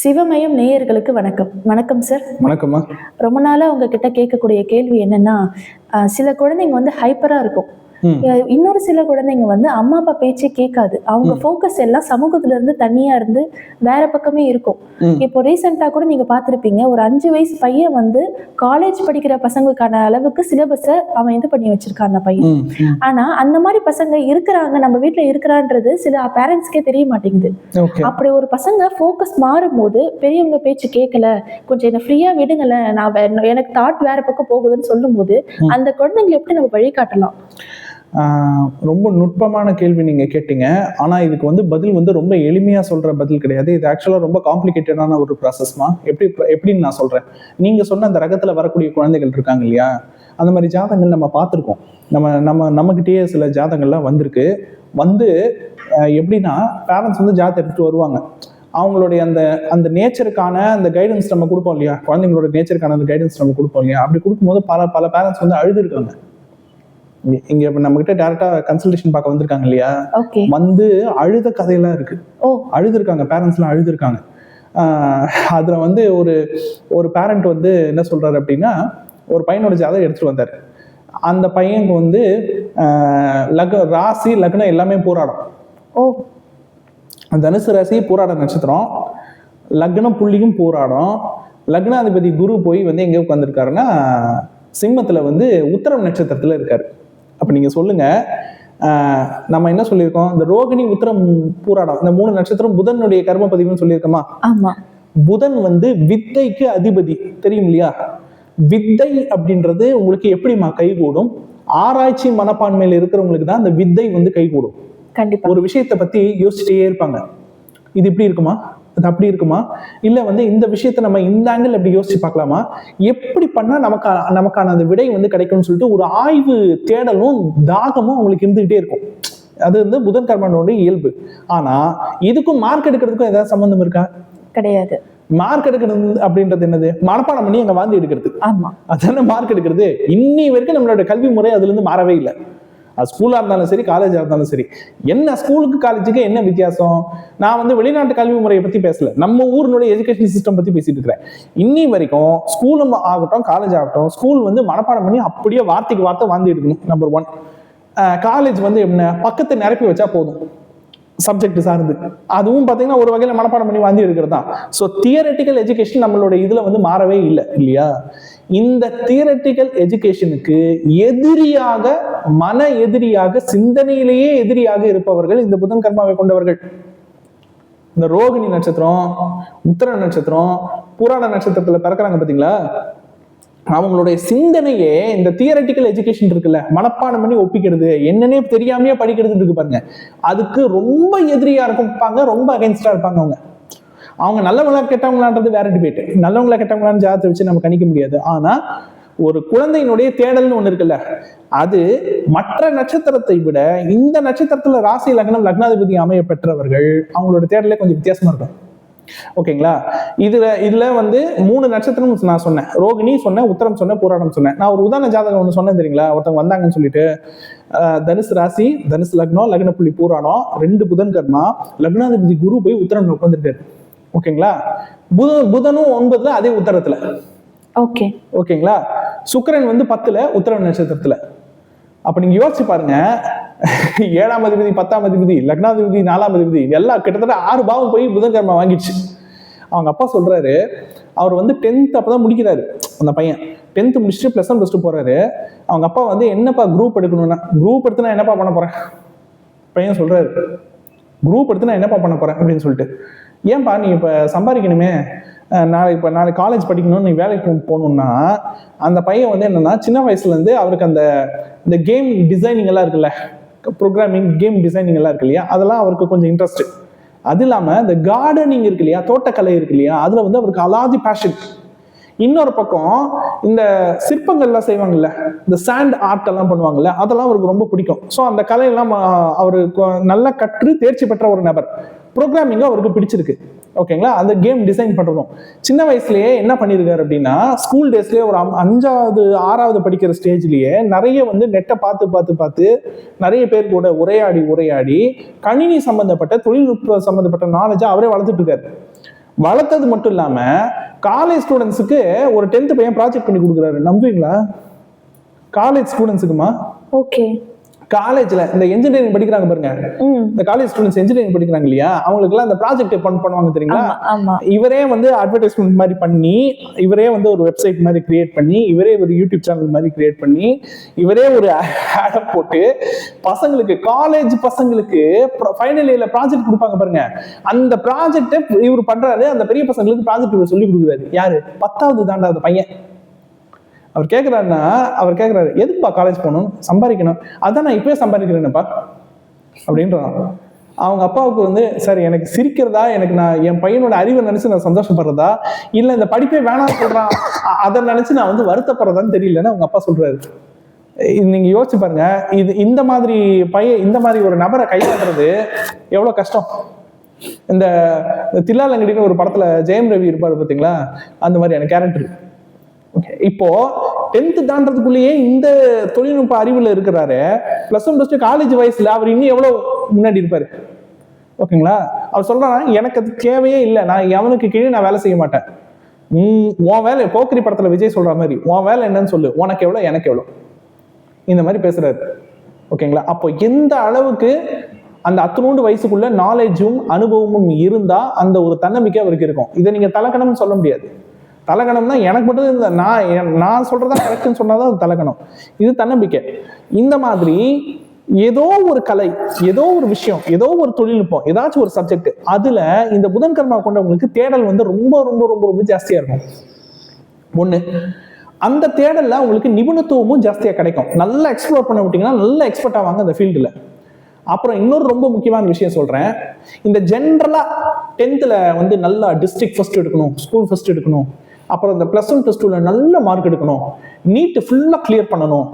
சிவமயம் நேயர்களுக்கு வணக்கம். வணக்கம் சார் வணக்கம்மா. ரொம்ப நாளா உங்ககிட்ட கேட்கக்கூடிய கேள்வி என்னன்னா சில குழந்தைங்க வந்து ஹைப்பரா இருக்கும். இன்னொரு சில குழந்தைங்க வந்து அம்மா அப்பா பேச்சே கேட்காது. அவங்க ஃபோக்கஸ் எல்லாம் சமூகத்துல இருந்து தனியா இருந்து வேற பக்கமே இருக்கும். இப்போ ரீசெண்டா கூட நீங்க பார்த்திருப்பீங்க ஒரு அஞ்சு வயசு பையன் வந்து காலேஜ் படிக்கிற பசங்களுக்கான அளவுக்கு சிலபஸை அவன் இது பண்ணி வச்சிருக்கான் அந்த பையன். ஆனா அந்த மாதிரி பசங்க இருக்கிறாங்க நம்ம வீட்ல இருக்கிறான்றது சில பேரண்ட்ஸ்க்கே தெரிய மாட்டேங்குது. அப்படி ஒரு பசங்க ஃபோக்கஸ் மாறும்போது பெரியவங்க பேச்சு கேட்கல கொஞ்சம் என்ன ஃப்ரீயா விடுங்களேன் நான் எனக்கு தாட் வேற பக்கம் போகுதுன்னு சொல்லும்போது. அந்த குழந்தைங்களை எப்படி நம்ம வழிகாட்டலாம்? ரொம்ப நுட்பமான கேள்வி நீங்கள் கேட்டீங்க. ஆனால் இதுக்கு வந்து பதில் வந்து ரொம்ப எளிமையாக சொல்கிற பதில் கிடையாது. இது ஆக்சுவலாக ரொம்ப காம்ப்ளிகேட்டடான ஒரு ப்ராசஸ்மா எப்படி எப்படின்னு நான் சொல்கிறேன் நீங்கள் சொன்ன அந்த ரகத்தில் வரக்கூடிய குழந்தைகள் இருக்காங்க இல்லையா? அந்த மாதிரி ஜாதகங்கள் நம்ம பார்த்துருக்கோம். நம்ம நம்ம நம்மக்கிட்டேயே சில ஜாதகங்கள்லாம் வந்திருக்கு. வந்து எப்படின்னா பேரண்ட்ஸ் வந்து ஜாதகம் எடுத்துகிட்டு வருவாங்க. அவங்களுடைய அந்த அந்த நேச்சருக்கான அந்த கைடன்ஸ் நம்ம கொடுப்போம் இல்லையா? குழந்தைங்களோட நேச்சருக்கான அந்த கைடன்ஸ் நம்ம கொடுப்போம் இல்லையா? அப்படி கொடுக்கும்போது பல பல பேரண்ட்ஸ் வந்து அழுதுருக்காங்க. இங்க- இப்ப நம்ம கிட்ட டேரக்டா கன்சல்டேஷன் பார்க்க வந்திருக்காங்க இல்லையா? வந்து அழுத கதையெல்லாம் இருக்கு. ஓ. அழுதுருக்காங்க பேரண்ட்ஸ்லாம் அழுதுருக்காங்க. ஆஹ் அதுல வந்து ஒரு ஒரு பேரண்ட் வந்து என்ன சொல்றாரு அப்படின்னா ஒரு பையனோட ஜாதகம் எடுத்துட்டு வந்தாரு. அந்த பையனுக்கு வந்து லக்ன ராசி லக்னம் எல்லாமே போராடும். ஓ. தனுசு ராசி போராட நட்சத்திரம் லக்னம் புள்ளியும் போராடும். லக்னாதிபதி குரு போய் வந்து எங்க உட்காந்துருக்காருன்னா சிம்மத்துல வந்து உத்தரம் நட்சத்திரத்துல இருக்காரு. அப்ப நீங்க சொல்லுங்க ஆஹ் நம்ம என்ன சொல்லியிருக்கோம்? இந்த ரோகிணி உத்தரம் பூராடம் இந்த மூணு நட்சத்திரம் புதனுடைய கர்ம பதிவுன்னு சொல்லியிருக்கோமா? ஆமா. புதன் வந்து வித்தைக்கு அதிபதி தெரியும் இல்லையா? வித்தை அப்படின்றது உங்களுக்கு எப்படிமா கைகூடும்? ஆராய்ச்சி மனப்பான்மையில் இருக்கிறவங்களுக்கு தான் அந்த வித்தை வந்து கைகூடும். கண்டிப்பா. ஒரு விஷயத்தை பத்தி யோசிச்சுட்டே இருப்பாங்க. இது இப்படி இருக்குமா? அது அப்படி இருக்குமா? இல்ல வந்து இந்த விஷயத்த நம்ம இந்த ஆங்கிள் அப்படி யோசிச்சு பார்க்கலாமா? எப்படி பண்ணா நமக்கு நமக்கான அந்த விடை வந்து கிடைக்கும்னு சொல்லிட்டு ஒரு ஆய்வு தேடலும் தாகமும் அவங்களுக்கு இருந்துகிட்டே இருக்கும். அது வந்து புதன் கர்மனோட இயல்பு. ஆனா இதுக்கும் மார்க் எடுக்கிறதுக்கும் ஏதாவது சம்பந்தம் இருக்கா? கிடையாது. மார்க் எடுக்கிறது அப்படின்றது என்னது? மனப்பாடம் பண்ணி அங்க வாந்தி எடுக்கிறது. ஆமா. அதானே மார்க் எடுக்கிறது? இன்னி வரைக்கும் நம்மளோட கல்வி முறை அதுல இருந்து மாறவே இல்லை. அது ஸ்கூலாக இருந்தாலும் சரி காலேஜாக இருந்தாலும் சரி. என்ன ஸ்கூலுக்கு காலேஜுக்கு என்ன வித்தியாசம்? நான் வந்து வெளிநாட்டு கல்வி முறையை பற்றி பேசல. நம்ம ஊரினுடைய எஜுகேஷன் சிஸ்டம் பற்றி பேசிட்டு இருக்கிறேன். இன்னி வரைக்கும் ஸ்கூலும் ஆகட்டும் காலேஜ் ஆகட்டும் ஸ்கூல் வந்து மனப்பாடம் பண்ணி அப்படியே வார்த்தைக்கு வார்த்தை வாந்தி எடுக்கணும் நம்பர் ஒன் காலேஜ் வந்து என்ன? பக்கத்தை நிரப்பி வச்சா போதும். சப்ஜெக்ட் சார்ந்து. அதுவும் பார்த்தீங்கன்னா ஒரு வகையில் மனப்பாடம் பண்ணி வாந்தி எடுக்கிறது. தான் ஸோ தியரட்டிக்கல் எஜுகேஷன் நம்மளோட இதில் வந்து மாறவே இல்லை இல்லையா? இந்த தியரட்டிக்கல் எஜுகேஷனுக்கு எதிரியாக மன எதிரியாக சிந்தனையிலேயே எதிரியாக இருப்பவர்கள் இந்த புதன் கர்மாவை கொண்டவர்கள். இந்த ரோகிணி நட்சத்திரம் உத்தர நட்சத்திரம் புராண நட்சத்திரத்துல பிறக்கிறாங்க பாத்தீங்களா? அவங்களுடைய சிந்தனையே இந்த தியரட்டிக்கல் எஜுகேஷன் இருக்குல்ல மனப்பாடம் பண்ணி ஒப்பிக்கிறது என்னன்னே தெரியாமையே படிக்கிறது இருக்கு பாருங்க. அதுக்கு ரொம்ப எதிரியா இருப்பாங்க ரொம்ப அகைன்ஸ்டா இருப்பாங்க அவங்க. அவங்க நல்லவங்களா கெட்டவங்களான்றது வேற டிபேட் நல்லவங்களா கெட்டவங்களான்னு ஜாதத்தை வச்சு நம்ம கணிக்க முடியாது. ஆனா ஒரு குழந்தையினுடைய தேடல்னு ஒண்ணு இருக்குல்ல அது மற்ற நட்சத்திரத்தை விட இந்த நட்சத்திரத்துல ராசி லக்னம் லக்னாதிபதி அமைய பெற்றவர்கள் அவங்களோட தேடலே கொஞ்சம் வித்தியாசமா இருக்கும். ஓகேங்களா? இதுல இதுல வந்து மூணு நட்சத்திரம் நான் சொன்னேன். ரோகிணி சொன்னேன் உத்தரம் சொன்னேன் பூராடம் சொன்னேன். நான் ஒரு உதாரண ஜாதகம் ஒன்று சொன்னேன் தெரியுங்களா? ஒருத்தவங்க வந்தாங்கன்னு சொல்லிட்டு. தனுசு ராசி தனுசு லக்னம் லக்ன புள்ளி பூராடம் ரெண்டு புதன் கர்மா லக்னாதிபதி குரு போய் உத்தரம் உட்காந்துருக்காரு ஓகேங்களா? புத புதனும் ஒன்பதுல அதே உத்தரத்துல. ஓகே. ஓகேங்களா? சுக்கிரன் வந்து பத்துல உத்தர நட்சத்திரத்துல. அப்ப நீங்க யோசிச்சு பாருங்க ஏழாம் அதிபதி பத்தாம் அதிபதி லக்னாதிபதி நாலாம் அதிபதி எல்லாம் கிட்டத்தட்ட ஆறு பாவம் போய் புதன்கிழமை வாங்கிடுச்சு. அவங்க அப்பா சொல்றாரு அவர் வந்து டென்த் அப்பதான் முடிக்கிறாரு அந்த பையன். டென்த் முடிச்சுட்டு ப்ளஸ் ஒன் ப்ளஸ் டூ போறாரு. அவங்க அப்பா வந்து என்னப்பா குரூப் எடுக்கணும்னா குரூப் எடுத்து நான் என்னப்பா பண்ண போறேன்? பையன் சொல்றாரு குரூப் எடுத்து நான் என்னப்பா பண்ண போறேன் அப்படின்னு சொல்லிட்டு. ஏன்பா நீ இப்ப சம்பாதிக்கணுமே? நாளைக்கு இப்போ நாளைக்கு காலேஜ் படிக்கணும்னு நீ வேலைக்கு போகணும்னா அந்த பையன் வந்து என்னன்னா சின்ன வயசுல இருந்து அவருக்கு அந்த இந்த கேம் டிசைனிங் எல்லாம் இருக்குல்ல ப்ரோக்ராமிங் கேம் டிசைனிங் எல்லாம் இருக்கு இல்லையா? அதெல்லாம் அவருக்கு கொஞ்சம் இன்ட்ரெஸ்ட் அது இல்லாமல் இந்த கார்டனிங் இருக்கு இல்லையா? தோட்டக்கலை இருக்கு இல்லையா? அதில் வந்து அவருக்கு அலாதி பேஷன் இன்னொரு பக்கம் இந்த சிற்பங்கள்லாம் செய்வாங்கல்ல இந்த சாண்ட் ஆர்ட் எல்லாம் பண்ணுவாங்கல்ல அதெல்லாம் அவருக்கு ரொம்ப பிடிக்கும். ஸோ அந்த கலையெல்லாம் ஆஹ், அவரு நல்லா கற்று தேர்ச்சி பெற்ற ஒரு நபர். ப்ரோக்ராமிங்கும் அவருக்கு பிடிச்சிருக்கு. ஓகேங்களா? அந்த கேம் டிசைன் பண்ணுறதும் சின்ன வயசுலயே என்ன பண்ணியிருக்காரு அப்படின்னா ஸ்கூல் டேஸ்லேயே ஒரு அஞ்சாவது ஆறாவது படிக்கிற ஸ்டேஜ்லேயே நிறைய வந்து நெட்டை பார்த்து பார்த்து பார்த்து நிறைய பேர் கூட உரையாடி உரையாடி கணினி சம்பந்தப்பட்ட தொழில்நுட்ப சம்பந்தப்பட்ட நாலேஜை அவரே வளர்த்துட்டு இருக்காரு வளர்த்தது மட்டும் இல்லாமல் காலேஜ் ஸ்டூடெண்ட்ஸுக்கு ஒரு டென்த் பையன் ப்ராஜெக்ட் பண்ணி கொடுக்குறாரு. நம்புவீங்களா? காலேஜ் ஸ்டூடெண்ட்ஸுக்குமா ஓகே காலேஜ்ல இந்த இன்ஜினியரிங் படிக்கிறாங்க பாருங்க. இந்த காலேஜ் ஸ்டூடெண்ட்ஸ் இன்ஜினியரிங் படிக்கிறாங்க இல்லையா? அவங்களுக்கு எல்லாம் இந்த ப்ராஜெக்ட் பண்ணுவாங்க தெரியுங்களா? இவரே வந்து அட்வர்டைஸ்மெண்ட் மாதிரி பண்ணி இவரே வந்து ஒரு வெப்சைட் மாதிரி கிரியேட் பண்ணி இவரே ஒரு யூடியூப் சேனல் மாதிரி கிரியேட் பண்ணி இவரே ஒரு ஆடை போட்டு பசங்களுக்கு காலேஜ் பசங்களுக்கு ஃபைனல் இயர்ல ப்ராஜெக்ட் கொடுப்பாங்க பாருங்க. அந்த ப்ராஜெக்ட் இவர் பண்றாரு அந்த பெரிய பசங்களுக்கு ப்ராஜெக்ட் இவர் சொல்லி கொடுக்குறாரு. யாரு? பத்தாவது தாண்டா அந்த பையன். அவர் கேட்குறாருன்னா அவர் கேட்குறாரு எதுக்குப்பா காலேஜ் போகணும்? சம்பாதிக்கணும். அதான் நான் இப்பயே சம்பாதிக்கிறேன்ப்பா. அப்படின்றான். அவங்க அப்பாவுக்கு வந்து சார் எனக்கு சிரிக்கிறதா? எனக்கு நான் என் பையனோட அறிவை நினைச்சு நான் சந்தோஷப்படுறதா? இல்லை இந்த படிப்பே வேணாம்னு சொல்கிறான் அதை நினைச்சு நான் வந்து வருத்தப்படுறதான்னு தெரியலன்னு அவங்க அப்பா சொல்கிறாரு நீங்க யோசிச்சு பாருங்க. இது இந்த மாதிரி பையன் இந்த மாதிரி ஒரு நபரை கையாளுறது எவ்வளவு கஷ்டம். இந்த தில்லாலங்கடின்னு ஒரு படத்துல ஜெயம் ரவி இருப்பாரு பாத்தீங்களா? அந்த மாதிரியான கேரக்டர் ஓகே இப்போ டென்த் தாண்டதுக்குள்ளேயே இந்த தொழில்நுட்ப அறிவுல இருக்கிறாரு plus one plus two college வயசுல அவர் இன்னும் எவ்வளவு முன்னாடி இருப்பாரு? ஓகேங்களா அவர் சொல்றாரு எனக்கு அது தேவையே இல்லை. நான் எவனுக்கு கீழே நான் வேலை செய்ய மாட்டேன். உன் வேலை போக்கரி படத்துல விஜய் சொல்ற மாதிரி உன் வேலை என்னன்னு சொல்லு. உனக்கு எவ்வளவு எனக்கு எவ்வளவு இந்த மாதிரி பேசுறாரு. ஓகேங்களா அப்போ எந்த அளவுக்கு அந்த அத்தனூண்டு வயசுக்குள்ள நாலேஜும் அனுபவமும் இருந்தா அந்த ஒரு தன்னம்பிக்கை அவருக்கு இருக்கும். இதை நீங்க தலக்கணம்னு சொல்ல முடியாது. தலக்கணம்னா எனக்கு மட்டும் இந்த நான் என்- நான் கரெக்டுன்னு சொன்னால் தான் அது தலைகணம். இது தன்னம்பிக்கை. இந்த மாதிரி ஏதோ ஒரு கலை ஏதோ ஒரு விஷயம் ஏதோ ஒரு தொழில்நுட்பம் ஏதாச்சும் ஒரு சப்ஜெக்ட் அதில் இந்த புதன் கர்மா கொண்டவங்களுக்கு தேடல் வந்து ரொம்ப ரொம்ப ரொம்ப ரொம்ப ஜாஸ்தியாக இருக்கும். ஒன்று அந்த தேடலில் உங்களுக்கு நிபுணத்துவமும் ஜாஸ்தியாக கிடைக்கும். நல்லா எக்ஸ்ப்ளோர் பண்ண விட்டிங்கன்னா நல்லா எக்ஸ்பர்ட் ஆவாங்க அந்த ஃபீல்டில் அப்புறம் இன்னொரு ரொம்ப முக்கியமான விஷயம் சொல்கிறேன் இந்த ஜென்ரலாக டென்த்தில் வந்து நல்லா டிஸ்ட்ரிக்ட் ஃபஸ்ட் எடுக்கணும் ஸ்கூல் ஃபஸ்ட் எடுக்கணும். அப்புறம் இந்த ப்ளஸ் ஒன் பிளஸ் டூவில் நல்ல மார்க் எடுக்கணும். நீட்டு ஃபுல்லாக கிளியர் பண்ணணும்.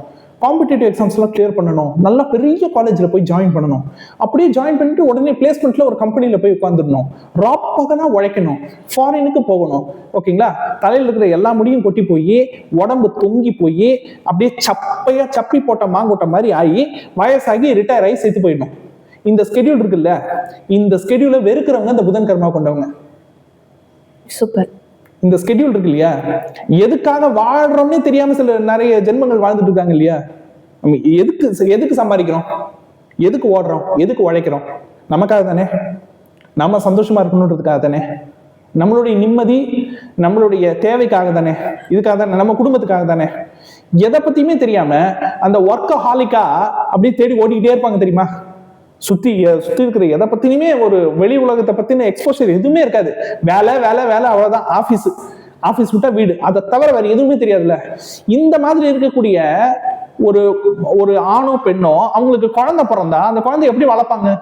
காம்படிட்டிவ் எக்ஸாம்ஸ்லாம் கிளியர் பண்ணணும். நல்லா பெரிய காலேஜில் போய் ஜாயின் பண்ணணும். அப்படியே ஜாயின் பண்ணிட்டு உடனே பிளேஸ்மெண்ட்டில் ஒரு கம்பெனியில் போய் உட்காந்துடணும் ராப்பகனாக உழைக்கணும். ஃபாரினுக்கு போகணும். ஓகேங்களா தலையில் இருக்கிற எல்லா முடியும் கொட்டி போய் உடம்பு தொங்கி போய் அப்படியே சப்பையாக சப்பி போட்ட மாங்கோட்ட மாதிரி ஆகி வயசாகி ரிட்டையர் ஆகி சேர்த்து போயிடணும். இந்த ஸ்கெடியூல் இருக்குல்ல? இந்த ஸ்கெடியூலை வெறுக்கிறவங்க இந்த புதன் கர்மா கொண்டவங்க. சூப்பர் இந்த ஸ்கெடியூல் இருக்கு இல்லையா? எதுக்காக வாழ்றோம்னே தெரியாம சில நிறைய ஜென்மங்கள் வாழ்ந்துட்டு இருக்காங்க இல்லையா? நம்ம எதுக்கு எதுக்கு சம்பாதிக்கிறோம்? எதுக்கு ஓடுறோம்? எதுக்கு உழைக்கிறோம்? நமக்காக தானே? நம்ம சந்தோஷமா இருக்கணுன்றதுக்காக தானே? நம்மளுடைய நிம்மதி நம்மளுடைய தேவைக்காக தானே? இதுக்காக தானே? நம்ம குடும்பத்துக்காக தானே? எதை பத்தியுமே தெரியாம அந்த ஒர்க்க ஹாலிக்கா அப்படியே தேடி ஓடிக்கிட்டே இருப்பாங்க தெரியுமா? சுத்தி சுத்தி இருக்கிற எதை பத்தினுமே ஒரு வெளி உலகத்தை பத்தின எக்ஸ்போஷர் எதுவுமே இருக்காது. வேலை வேலை வேலை அவ்வளவுதான். ஆபீஸ் ஆபீஸ் விட்டா வீடு. அதை தவிர வேற எதுவுமே தெரியாதுல்ல. இந்த மாதிரி இருக்கக்கூடிய ஒரு ஒரு ஆணோ பெண்ணோ அவங்களுக்கு குழந்தை பிறந்தா அந்த குழந்தை எப்படி வளர்ப்பாங்க?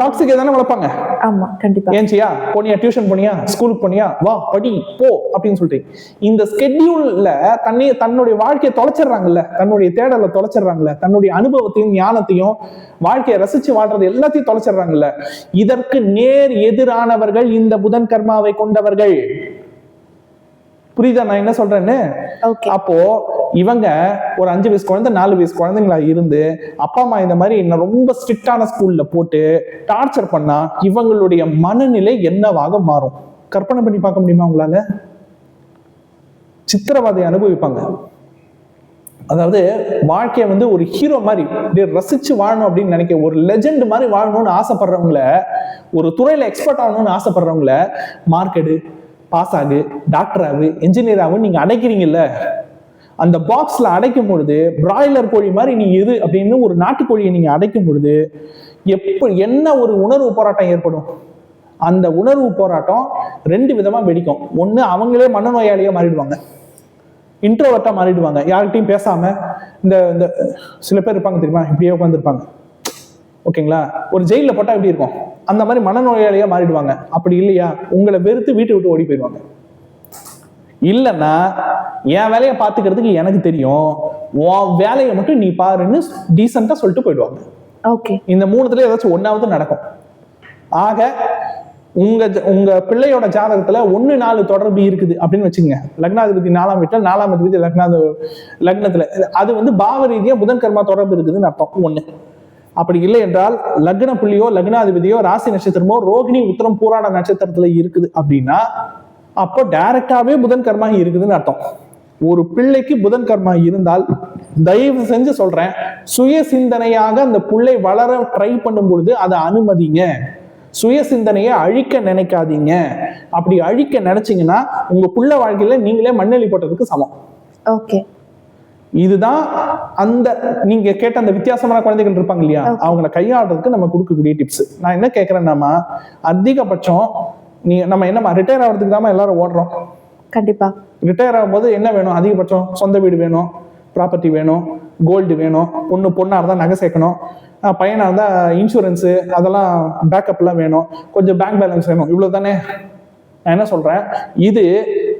டாக்ஸிக் தானே வளர்ப்பாங்க. ஆமா கண்டிப்பா. ஏன்ச்சியா போனியா டியூஷன் போனியா? ஸ்கூலுக்கு போனியா? வா படி போ அப்படின்னு சொல்லிட்டு. இந்த ஸ்கெட்யூல்ல தன்னை தன்னுடைய வாழ்க்கையை தொலைச்சிடுறாங்கல்ல தன்னுடைய தேடலை தொலைச்சிடுறாங்கல்ல தன்னுடைய அனுபவத்தையும் ஞானத்தையும் வாழ்க்கையை ரசிச்சு வாழ்றது எல்லாத்தையும் தொலைச்சிடுறாங்கல்ல. இதற்கு நேர் எதிரானவர்கள் இந்த புதன் கர்மாவை கொண்டவர்கள். புரியுதா? நான் என்ன சொல்றேன்னு? அப்போ இவங்க ஒரு அஞ்சு வயசு குழந்தை நாலு வயசு குழந்தைங்களா இருந்து அப்பா அம்மா இந்த மாதிரி என்ன ரொம்ப ஸ்ட்ரிக்டான ஸ்கூல்ல போட்டு டார்ச்சர் பண்ணா இவங்களுடைய மனநிலை என்னவாக மாறும்? கற்பனை பண்ணி பார்க்க முடியுமா உங்களால? சித்திரவதை அனுபவிப்பாங்க. அதாவது வாழ்க்கையை வந்து ஒரு ஹீரோ மாதிரி அப்படியே ரசிச்சு வாழணும் அப்படின்னு நினைக்க ஒரு லெஜெண்ட் மாதிரி வாழணும்னு ஆசைப்படுறவங்கள ஒரு துறையில எக்ஸ்பர்ட் ஆகணும்னு ஆசைப்படுறவங்கள மார்க் எடு. பாஸ் ஆகு டாக்டர் ஆகு என்ஜினியர் ஆகு நீங்க அடைக்கிறீங்கல்ல? அந்த பாக்ஸ்ல அடைக்கும் பொழுது பிராய்லர் கோழி மாதிரி நீ எது அப்படின்னு ஒரு நாட்டுக்கோழியை நீங்க அடைக்கும் பொழுது எப்ப என்ன ஒரு உணர்வு போராட்டம் ஏற்படும்? அந்த உணர்வு போராட்டம் ரெண்டு விதமா வெடிக்கும். ஒண்ணு அவங்களே மனநோயாளியா மாறிடுவாங்க. இன்ட்ரோவர்ட்டா மாறிடுவாங்க. யார்கிட்டையும் பேசாம இந்த இந்த சில பேர் இருப்பாங்க தெரியுமா? இப்படியே உட்காந்துருப்பாங்க ஓகேங்களா? ஒரு ஜெயில போட்டா எப்படி இருக்கும்? அந்த மாதிரி மனநோயாளியா மாறிடுவாங்க. அப்படி இல்லையா? உங்களை வெறுத்து வீட்டை விட்டு ஓடி போயிடுவாங்க. இல்லைன்னா என் வேலையை பார்த்துக்கிறதுக்கு எனக்கு தெரியும். உன் வேலையை மட்டும் நீ பாருன்னு டீசெண்டா சொல்லிட்டு போயிடுவாங்க. ஓகே. இந்த மூணுத்துல ஏதாச்சும் ஒன்னாவது நடக்கும். ஆக உங்க உங்க பிள்ளையோட ஜாதகத்துல ஒண்ணு நாலு தொடர்பு இருக்குது அப்படின்னு வச்சுக்கோங்க. லக்னாதிபதி நாலாம் வீட்டில் நாலாம் அதிபதி லக்னாத லக்னத்துல. அது வந்து பாவ ரீதியா புதன் கர்மா தொடர்பு இருக்குதுன்னு அர்த்தம். ஒண்ணு. அப்படி இல்லை என்றால் லக்ன புள்ளியோ லக்னாதிபதியோ ராசி நட்சத்திரமோ ரோகிணி உத்தரம் பூராட நட்சத்திரத்துல இருக்குது அப்படின்னா அப்போ டைரக்டாவே புதன் கர்மா இருக்குதுன்னு அர்த்தம். ஒரு பிள்ளைக்கு புதன் கர்மா இருந்தால் தயவு செஞ்சு சொல்றேன் சுய சிந்தனையாக அந்த பிள்ளை வளர ட்ரை பண்ணும் பொழுது அதை அனுமதிங்க. சுய சிந்தனையை அழிக்க நினைக்காதீங்க. அப்படி அழிக்க நினைச்சீங்கன்னா உங்க புள்ள வாழ்க்கையில நீங்களே மண்ணெளி போட்டதுக்கு சமம். ஓகே இதுதான் அந்த நீங்க கேட்ட அந்த வித்தியாசமான குழந்தைகள் இருப்பாங்க இல்லையா. அவங்கள கையாடுறதுக்கு நம்ம கொடுக்கக்கூடிய டிப்ஸ் நான் என்ன கேட்கறேன்னாமா அதிகபட்சம் நீ நம்ம என்னமா ரிட்டையர் ஆகிறதுக்கு தான் எல்லாரும் ஓடுறோம். கண்டிப்பா. ரிட்டையர் ஆகும்போது என்ன வேணும்? அதிகபட்சம் சொந்த வீடு வேணும் ப்ராப்பர்ட்டி வேணும் கோல்டு வேணும் பொண்ணு பொண்ணா இருந்தா நகை சேர்க்கணும் அஹ் பையனா இருந்தா இன்சூரன்ஸு அதெல்லாம் பேக்கப்லாம் வேணும் கொஞ்சம் பேங்க் பேலன்ஸ் வேணும் இவ்வளவு தானே நான் என்ன சொல்றேன்? இது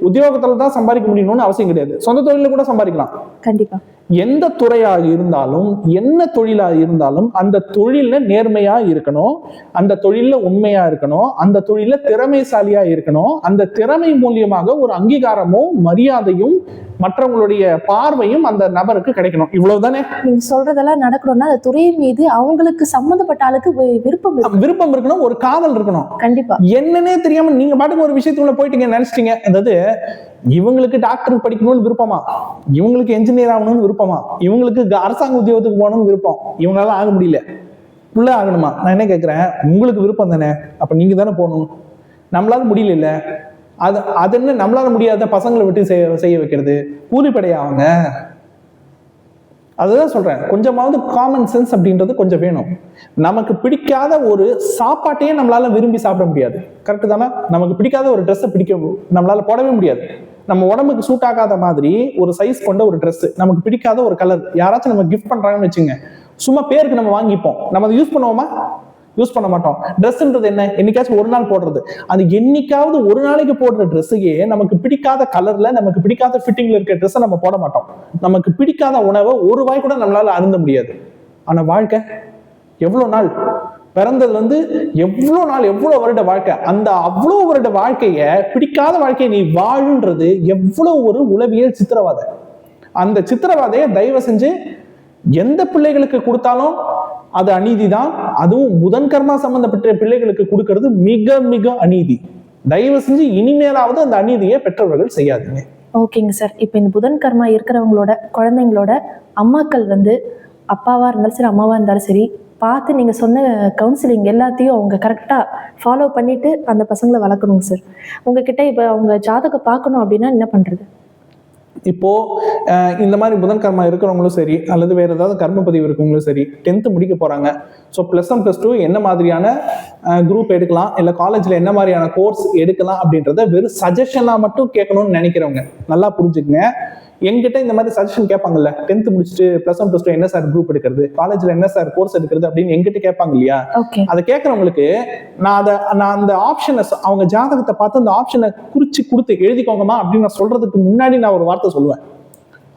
உத்தியோகத்துல தான் சம்பாதிக்க முடியணும்னு அவசியம் கிடையாது. சொந்த தொழில கூட சம்பாதிக்கலாம். கண்டிப்பா. எந்த துறையாக இருந்தாலும் என்ன தொழிலா இருந்தாலும் அந்த தொழில்ல நேர்மையா இருக்கணும். அந்த தொழில்ல உண்மையா இருக்கணும். அந்த தொழில்ல திறமைசாலியா இருக்கணும். அந்த திறமை மூலியமாக ஒரு அங்கீகாரமும் மரியாதையும் மற்றவங்களுடைய பார்வையும் அந்த நபருக்கு கிடைக்கணும். இவ்வளவுதானே? நீங்க சொல்றதெல்லாம் நடக்கணும்னா அந்த துறை மீது அவங்களுக்கு சம்மந்தப்பட்ட ஆளுக்கு விருப்பம் விருப்பம் இருக்கணும் ஒரு காதல் இருக்கணும். கண்டிப்பா. என்னன்னே தெரியாம நீங்க பாட்டுக்கு ஒரு விஷயத்துக்குள்ள போயிட்டீங்க நினைச்சிட்டீங்க. அதாவது இவங்களுக்கு டாக்டர் படிக்கணும்னு விருப்பமா? இவங்களுக்கு என்ஜினியர் ஆகணும்னு விருப்பமா? இவங்களுக்கு அரசாங்க உத்தியோகத்துக்கு போகணும்னு விருப்பம்? இவங்களால ஆக முடியல. உள்ள ஆகணுமா? நான் என்ன கேட்குறேன் உங்களுக்கு விருப்பம் தானே? அப்ப நீங்க தானே போகணும். நம்மளால முடியல அது அது என்ன நம்மளால முடியாத பசங்களை விட்டு செய்ய செய்ய வைக்கிறது? கூலிப்படையாவங்க அதுதான் சொல்கிறேன் கொஞ்சமாவது காமன் சென்ஸ் அப்படின்றது கொஞ்சம் வேணும். நமக்கு பிடிக்காத ஒரு சாப்பாட்டையே நம்மளால விரும்பி சாப்பிட முடியாது. கரெக்டு தானே? நமக்கு பிடிக்காத ஒரு ட்ரெஸ்ஸை பிடிக்க நம்மளால போடவே முடியாது. நம்ம உடம்புக்கு சூட் ஆகாத மாதிரி ஒரு சைஸ் கொண்ட ஒரு ட்ரெஸ் நமக்கு பிடிக்காத ஒரு கலர் யாராச்சும் நம்ம கிஃப்ட் பண்றாங்கன்னு வச்சுங்க சும்மா பேருக்கு நம்ம வாங்கிப்போம். நம்ம அதை யூஸ் பண்ணுவோமா? யூஸ் பண்ண மாட்டோம். ட்ரெஸ்ன்றது என்ன? என்னைக்காச்சும் ஒரு நாள் போடுறது. அது என்னைக்காவது ஒரு நாளைக்கு போடுற ட்ரெஸ்ஸையே நமக்கு பிடிக்காத கலர்ல நமக்கு பிடிக்காத ஃபிட்டிங்ல இருக்க ட்ரெஸ்ஸை நம்ம போட மாட்டோம். நமக்கு பிடிக்காத உணவை ஒரு வாய் கூட நம்மளால அருந்த முடியாது. ஆனா வாழ்க்கை எவ்வளவு நாள்? பிறந்ததுல இருந்து எவ்வளவு நாள் எவ்வளவு வருட வாழ்க்கை? அந்த அவ்வளவு வருட வாழ்க்கைய பிடிக்காத வாழ்க்கையை நீ வாழுன்றது எவ்வளவு ஒரு உளவியல் சித்திரவாதை. அந்த சித்திரவாதையை தயவு செஞ்சு எந்த பிள்ளைகளுக்கு கொடுத்தாலும் அது அநீதி தான். அதுவும் புதன் கர்மா சம்பந்தப்பட்ட பிள்ளைகளுக்கு கொடுக்கறது மிக மிக அநீதி. தயவு செஞ்சு இனிமேலாவது அந்த அநீதியை பெற்றவர்கள் செய்யாதீங்க. ஓகேங்க சார். இப்போ இந்த புதன் கர்மா இருக்கிறவங்களோட குழந்தைங்களோட அம்மாக்கள் வந்து அப்பாவா இருந்தாலும் சரி அம்மாவா இருந்தாலும் சரி பார்த்து நீங்க சொன்ன கவுன்சிலிங் எல்லாத்தையும் அவங்க கரெக்டா ஃபாலோ பண்ணிட்டு அந்த பசங்களை வளர்க்கணுங்க சார். உங்ககிட்ட இப்போ அவங்க ஜாதகம் பார்க்கணும் அப்படின்னா என்ன பண்றது? இப்போது இந்த மாதிரி புதன் கர்மா இருக்கிறவங்களும் சரி அல்லது வேறு ஏதாவது கர்ம பதிவு இருக்கவங்களும் சரி டென்த்து முடிக்க போகிறாங்க so plus one plus two என்ன மாதிரியான குரூப் எடுக்கலாம் இல்லை காலேஜில் என்ன மாதிரியான கோர்ஸ் எடுக்கலாம் அப்படின்றத வெறும் சஜஷனாக மட்டும் கேட்கணும்னு நினைக்கிறவங்க நல்லா புரிஞ்சுக்கங்க. எங்கிட்ட இந்த மாதிரி சஜஷன் கேட்பாங்கல்ல. டென்த்து முடிச்சுட்டு ப்ளஸ் ஒன் ப்ளஸ் டூ என்ன சார் குரூப் எடுக்கிறது? காலேஜில் என்ன சார் கோர்ஸ் எடுக்கிறது அப்படின்னு எங்கிட்ட கேட்பாங்க இல்லையா? அதை கேட்கறவங்களுக்கு நான் அதை நான் அந்த ஆப்ஷனை அவங்க ஜாதகத்தை பார்த்து அந்த ஆப்ஷனை குறிச்சு கொடுத்து எழுதிக்கோங்கம்மா அப்படின்னு நான் சொல்றதுக்கு முன்னாடி நான் ஒரு வார்த்தை சொல்லுவேன்.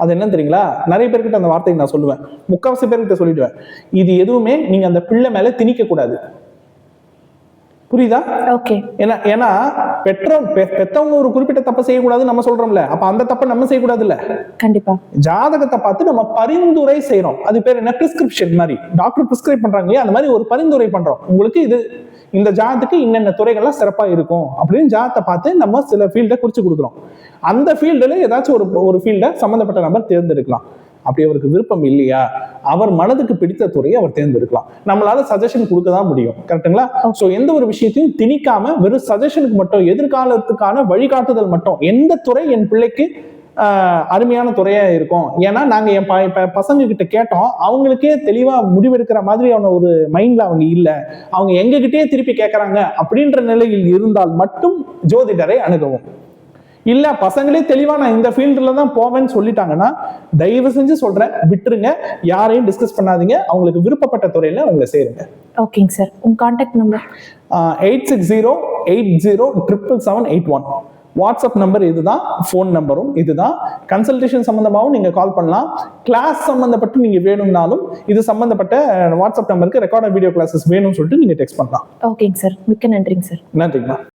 அது என்ன தெரியுங்களா? நிறைய பேர்கிட்ட அந்த வார்த்தையை நான் சொல்லுவேன். முக்காவாசி பேர்கிட்ட சொல்லிடுவேன். இது எதுவுமே நீங்க அந்த பிள்ளை மேல திணிக்க கூடாது புரியுதா? ஓகே ஏன்னா ஏன்னா பெற்ற பெ- பெத்தவங்க ஒரு குறிப்பிட்ட தப்பை செய்யக்கூடாதுன்னு நம்ம சொல்றோம்ல. அப்ப அந்த தப்பை நம்ம செய்யக்கூடாதுல்ல. கண்டிப்பா. ஜாதகத்தை பார்த்து நம்ம பரிந்துரை செய்றோம். அது பேர் என்ன? பிரிஸ்கிரிப்ஷன் மாதிரி. டாக்டர் பிரிஸ்கிரைப் பண்றாங்க அந்த மாதிரி ஒரு பரிந்துரை பண்றோம். உங்களுக்கு இது இந்த ஜாதத்துக்கு இன்னென்ன துறைகள்லாம் சிறப்பா இருக்கும் அப்படின்னு ஜாதத்தை பார்த்து நம்ம சில ஃபீல்டை குறிச்சு கொடுக்குறோம். அந்த ஃபீல்டுல ஏதாச்சும் ஒரு ஒரு ஃபீல்டை சம்மந்தப்பட்ட நபர் தேர்ந்தெடுக்கலாம். அப்படி அவருக்கு விருப்பம் இல்லையா? அவர் மனதுக்கு பிடித்த துறையை அவர் தேர்ந்தெடுக்கலாம். நம்மளால சஜஷன் கொடுக்க தான் முடியும் கரெக்ட்டுங்களா சோ எந்த ஒரு விஷயத்தையும் திணிக்காம வெறும் சஜஷனுக்கு மட்டும் எதிர்காலத்துக்கான வழிகாட்டுதல் மட்டும் எந்த துறை என் பிள்ளைக்கு அருமையான துறையா இருக்கும்? ஏன்னா நாங்க என் ப- பசங்க கிட்ட கேட்டோம். அவங்களுக்கே தெளிவா முடிவெடுக்கிற மாதிரியான ஒரு மைண்ட்ல அவங்க இல்ல. அவங்க எங்க கிட்டயே திருப்பி கேட்கறாங்க அப்படின்ற நிலையில் இருந்தால் மட்டும் ஜோதிடரை அணுகவும். இல்ல பசங்களே தெளிவா நான் இந்த ஃபீல்டுல தான் போவேன்னு சொல்லிட்டாங்கன்னா தயவு செஞ்சு சொல்றேன் விட்டுருங்க. யாரையும் டிஸ்கஸ் பண்ணாதீங்க. அவங்களுக்கு விருப்பப்பட்ட துறையில அவங்களை சேருங்க. ஓகேங்க சார் உங்க contact number eight six zero eight zero triple seven eight one WhatsApp number இதுதான் ஃபோன் நம்பரும் இதுதான். கன்சல்டேஷன் சம்பந்தமாகவும் நீங்க கால் பண்ணலாம். கிளாஸ் சம்பந்தப்பட்டு நீங்க வேணும்னாலும் இது சம்பந்தப்பட்ட வாட்ஸ்அப் நம்பருக்கு ரெக்கார்ட் வீடியோ கிளாஸஸ் வேணும்னு சொல்லிட்டு நீங்க டெக்ஸ்ட் பண்ணலாம். ஓகேங்க சார் மிக்க நன்றிங்க சார் நன்றிங்கண்ணா